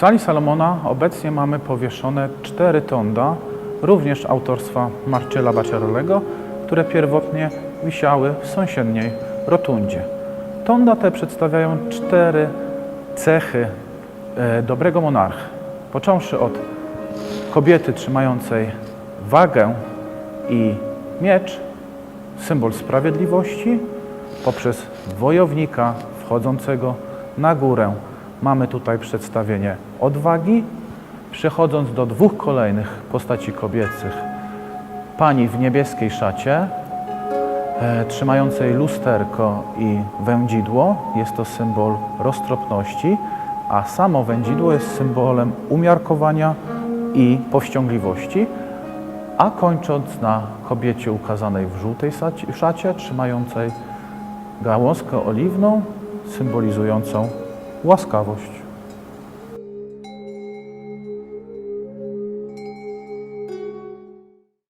sali Salomona obecnie mamy powieszone cztery tonda, również autorstwa Marcella Baciarolego, które pierwotnie wisiały w sąsiedniej rotundzie. Tonda te przedstawiają cztery cechy e, dobrego monarchy. Począwszy od kobiety trzymającej wagę i miecz, symbol sprawiedliwości, poprzez wojownika wchodzącego na górę. Mamy tutaj przedstawienie odwagi. Przechodząc do dwóch kolejnych postaci kobiecych, pani w niebieskiej szacie, e, trzymającej lusterko i wędzidło. Jest to symbol roztropności, a samo wędzidło jest symbolem umiarkowania i powściągliwości. A kończąc na kobiecie ukazanej w żółtej szacie, trzymającej gałązkę oliwną, symbolizującą łaskawość.